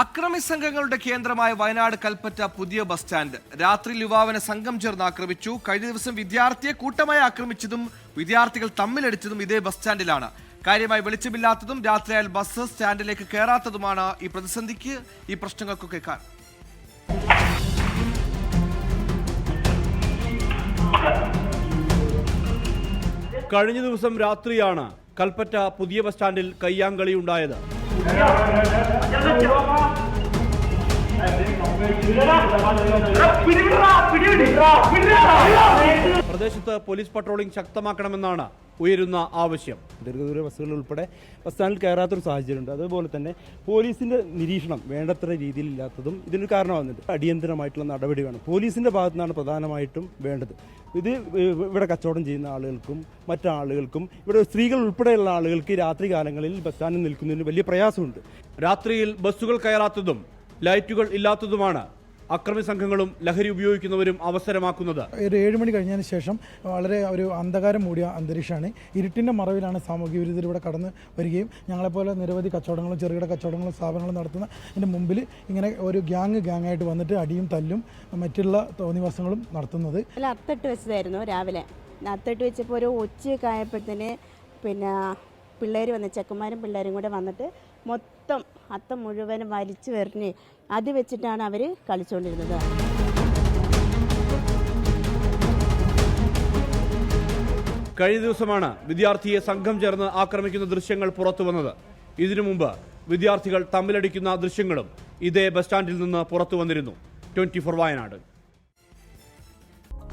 അക്രമി സംഘങ്ങളുടെ കേന്ദ്രമായ വയനാട് കൽപ്പറ്റ പുതിയ ബസ് സ്റ്റാൻഡ്. രാത്രി യുവാവിനെ സംഘം ചേർന്ന് ആക്രമിച്ചു. കഴിഞ്ഞ ദിവസം വിദ്യാർത്ഥിയെ കൂട്ടമായി ആക്രമിച്ചതും വിദ്യാർത്ഥികൾ തമ്മിലടിച്ചതും ഇതേ ബസ് സ്റ്റാൻഡിലാണ്. കാര്യമായി വെളിച്ചമില്ലാത്തതും രാത്രിയായാൽ ബസ് സ്റ്റാൻഡിലേക്ക് കയറാത്തതുമാണ് ഈ പ്രതിസന്ധിക്ക് ഈ പ്രശ്നങ്ങൾക്കൊക്കെ കാരണം. കഴിഞ്ഞ ദിവസം രാത്രിയാണ് കൽപ്പറ്റ പുതിയ ബസ് സ്റ്റാൻഡിൽ കയ്യാങ്കളി ഉണ്ടായത് പ്രദേശത്ത് പോലീസ് പട്രോളിംഗ് ശക്തമാക്കണമെന്നാണ് ഉയരുന്ന ആവശ്യം. ദീർഘദൂര ബസ്സുകൾ ഉൾപ്പെടെ ബസ് സ്റ്റാൻഡിൽ കയറാത്തൊരു സാഹചര്യമുണ്ട്. അതുപോലെ തന്നെ പോലീസിന്റെ നിരീക്ഷണം വേണ്ടത്ര രീതിയിൽ ഇല്ലാത്തതും ഇതിന് കാരണമാകുന്നുണ്ട്. അടിയന്തരമായിട്ടുള്ള നടപടി വേണം പോലീസിന്റെ ഭാഗത്തു നിന്നാണ് പ്രധാനമായിട്ടും വേണ്ടത്. ഇത് ഇവിടെ കച്ചവടം ചെയ്യുന്ന ആളുകൾക്കും മറ്റാളുകൾക്കും ഇവിടെ സ്ത്രീകൾ ഉൾപ്പെടെയുള്ള ആളുകൾക്ക് രാത്രി കാലങ്ങളിൽ ബസ് സ്റ്റാൻഡിൽ നിൽക്കുന്നതിന് വലിയ പ്രയാസമുണ്ട്. രാത്രിയിൽ ബസ്സുകൾ കയറാത്തതും ലൈറ്റുകൾ ഇല്ലാത്തതുമാണ് അക്രമി സംഘങ്ങളും ലഹരി ഉപയോഗിക്കുന്നവരും അവസരമാക്കുന്നത്. ഒരു ഏഴ് മണി കഴിഞ്ഞതിന് ശേഷം വളരെ ഒരു അന്ധകാരം മൂടിയ അന്തരീക്ഷമാണ്. ഇരുട്ടിന്റെ മറവിലാണ് സാമൂഹ്യ വിരുദ്ധർ ഇവിടെ കടന്ന് വരികയും ഞങ്ങളെപ്പോലെ നിരവധി കച്ചവടങ്ങളും ചെറുകിട കച്ചവടങ്ങളും സ്ഥാപനങ്ങളും നടത്തുന്ന ഇതിന്റെ മുമ്പിൽ ഇങ്ങനെ ഒരു ഗ്യാങ് ആയിട്ട് വന്നിട്ട് അടിയും തല്ലും മറ്റുള്ള തോന്നിവാസങ്ങളും നടത്തുന്നത്. അല്ല അത്തട്ട് വെച്ചതായിരുന്നു രാവിലെ. അത്തട്ട് വെച്ചപ്പോൾ ഒരു ഉച്ചയൊക്കെ ആയപ്പോഴത്തേന് പിന്നെ പിള്ളേർ വന്ന് ചെക്കന്മാരും പിള്ളേരും കൂടെ വന്നിട്ട് മൊത്തം അത്തം മുഴുവനും വലിച്ചു വരഞ്ഞ് അത് വെച്ചിട്ടാണ് അവർ കളിച്ചുകൊണ്ടിരുന്നത് കഴിഞ്ഞ ദിവസമാണ് വിദ്യാർത്ഥിയെ സംഘം ചേർന്ന് ആക്രമിക്കുന്ന ദൃശ്യങ്ങൾ പുറത്തു വന്നത്. ഇതിനു മുമ്പ് വിദ്യാർത്ഥികൾ തമ്മിലടിക്കുന്ന ദൃശ്യങ്ങളും ഇതേ ബസ് സ്റ്റാൻഡിൽ നിന്ന് പുറത്തു വന്നിരുന്നു. Twenty four Wayanad.